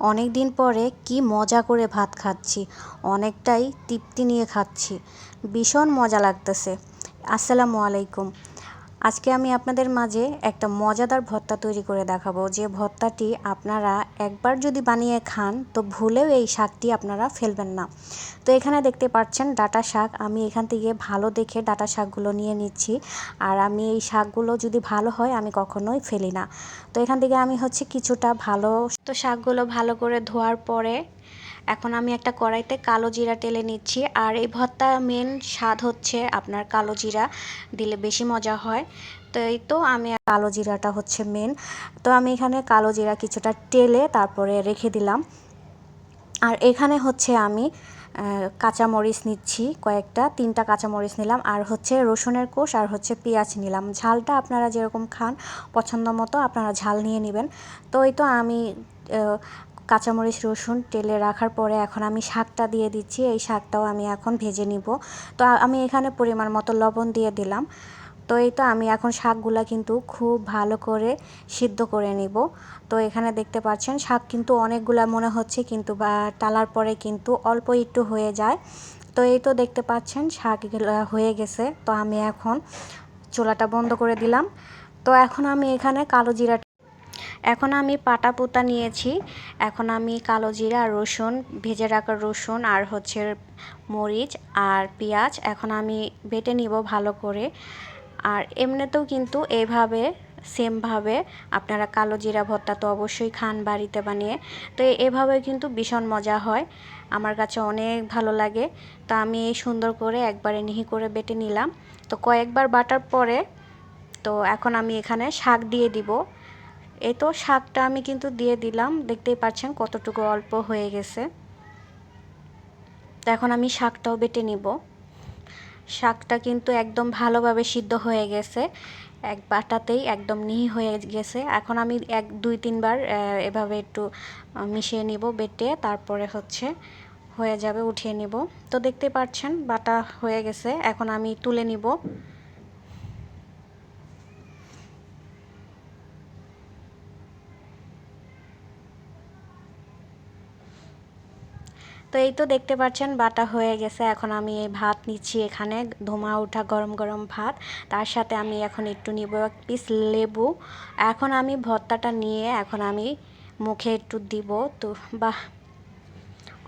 অনেক দিন পরে কি মজা করে ভাত খাচ্ছি, অনেকটাই তৃপ্তি নিয়ে খাচ্ছি। ভীষণ মজা লাগতেছে। আসসালামু আলাইকুম। আজকে আমি আপনাদের মাঝে একটা মজাদার ভর্তা তৈরি করে দেখাবো। যে ভর্তাটি আপনারা একবার যদি বানিয়ে খান, তো ভুলেও এই শাকটি আপনারা ফেলবেন না। তো এখানে দেখতে পাচ্ছেন ডাটা শাক। আমি এখান থেকে ভালো দেখে ডাটা শাকগুলো নিয়ে নিচ্ছি। আর আমি এই শাকগুলো যদি ভালো হয়, আমি কখনোই ফেলি না। তো এখান থেকে আমি হচ্ছে কিছুটা ভালো তো শাকগুলো ভালো করে ধোয়ার পরে এখন আমি একটা কড়াইতে কালো জিরা টেলে নিচ্ছি। আর এই ভর্তা মেন স্বাদ হচ্ছে আপনার কালো জিরা, দিলে বেশি মজা হয়। তো এই তো আমি কালো জিরাটা হচ্ছে মেন তো আমি এখানে কালো জিরা কিছুটা টেলে তারপরে রেখে দিলাম। আর এখানে হচ্ছে আমি কাঁচামরিচ নিচ্ছি, কয়েকটা, তিনটা কাঁচামরিচ নিলাম। আর হচ্ছে রসুনের কোষ আর হচ্ছে পেঁয়াজ নিলাম। ঝালটা আপনারা যেরকম খান পছন্দ মতো আপনারা ঝাল নিয়ে নেবেন। তো এই তো আমি কাঁচামরিচ, রসুন তেলে রাখার পরে এখন আমি শাকটা দিয়ে দিচ্ছি। এই শাকটাও আমি এখন ভেজে নিব। তো আমি এখানে পরিমাণ মতো লবণ দিয়ে দিলাম। তো এই তো আমি এখন শাকগুলা কিন্তু খুব ভালো করে সিদ্ধ করে নিব। তো এখানে দেখতে পাচ্ছেন, শাক কিন্তু অনেকগুলা মনে হচ্ছে কিন্তু বা টালার পরে কিন্তু অল্প একটু হয়ে যায়। তো এই তো দেখতে পাচ্ছেন শাক হয়ে গেছে। তো আমি এখন চুলাটা বন্ধ করে দিলাম। তো এখন আমি এখানে কালো জিরা এখন আমি পাটা পোতা নিয়েছি। এখন আমি কালো জিরা আর রসুন, ভেজে রাখা রসুন আর হচ্ছে মরিচ আর পেঁয়াজ এখন আমি বেটে নিব ভালো করে। আর এমনিতেও কিন্তু এইভাবে সেমভাবে আপনারা কালো জিরা ভর্তা তো অবশ্যই খান বাড়িতে বানিয়ে। তো এভাবে কিন্তু ভীষণ মজা হয়। আমার কাছে অনেক ভালো লাগে। তো আমি এই সুন্দর করে একবারে নিহি করে বেটে নিলাম। তো কয়েকবার বাটার পরে তো এখন আমি এখানে শাক দিয়ে দিব। এই তো শাকটা আমি কিন্তু দিয়ে দিলাম। দেখতেই পাচ্ছেন কতটুকু অল্প হয়ে গেছে। তো এখন আমি শাকটাও বেটে নিব। শাকটা কিন্তু একদম ভালোভাবে সিদ্ধ হয়ে গেছে। এক বাটাতেই একদম মিহি হয়ে গেছে। এখন আমি এক, দুই, তিনবার এভাবে একটু মিশিয়ে নিব বেটে। তারপরে হচ্ছে হয়ে যাবে, উঠিয়ে নিব। তো দেখতে পাচ্ছেন বাটা হয়ে গেছে। এখন আমি তুলে নিব। তো এই তো দেখতে পাচ্ছেন বাটা হয়ে গেছে। এখন আমি এই ভাত নিচ্ছি এখানে, ধোমা ওঠা গরম গরম ভাত। তার সাথে আমি এখন একটু নিব এক পিস লেবু। এখন আমি ভর্তাটা নিয়ে এখন আমি মুখে একটু দিব। তো বাহ,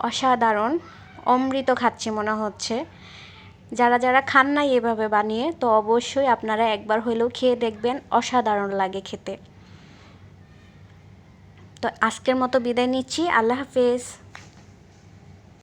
অসাধারণ। অমৃত খাচ্ছি মনে হচ্ছে। যারা যারা খান নাই এভাবে বানিয়ে, তো অবশ্যই আপনারা একবার হলেও খেয়ে দেখবেন, অসাধারণ লাগে খেতে। তো আজকের মতো বিদায় নিচ্ছি। আল্লাহ হাফেজ।